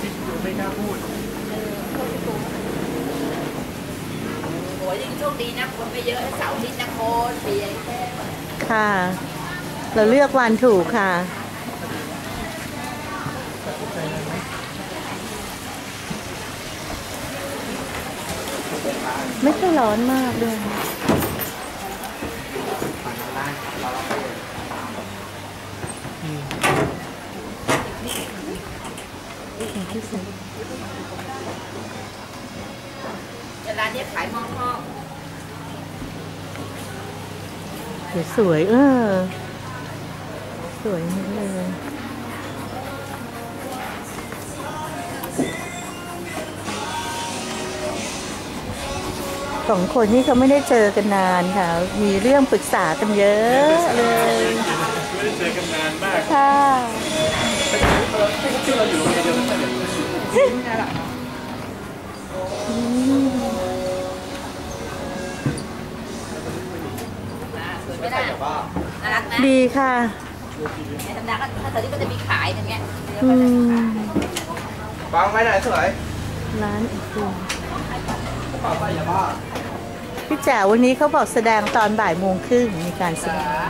ที่ดูไม่กล้าพูดโหยังโชคดีนะคนไม่เยอะเสาร์อาทิตย์นะคนเบียร์แค่ค่ะ เราเลือกวันถูกค่ะไม่ค่อยร้อนมากด้วย ผ่านมาได้เรารับไปเลย แต่ร้านเนี้ยขายหม้อห้องเดี๋ยวสวยเออ สวยมากเลยสองคนนี้เขาไม่ได้เจอกันนานค่ะ มีเรื่องปรึกษากันเยอะเลยไม่ได้เจอกันนานมากค่ะ ไม่ได้น่ารักนะดีค่ะในธรรมดาก็ถ้าเสาร์อาทิตย์ก็จะมีขายอย่างเงี้ยเดี๋ยวอืก็จะมีมขายฟังไหมไหนสวยร้านอีกตัวเปล่าไปอย่าบ้าพี่แจ๋ววันนี้เขาบอกแสดงตอนบ่ายโมงครึ่งมีการแสดง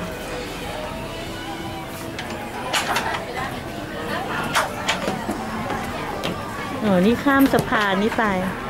อ๋อนี่ข้ามสะพานนี้ไปเ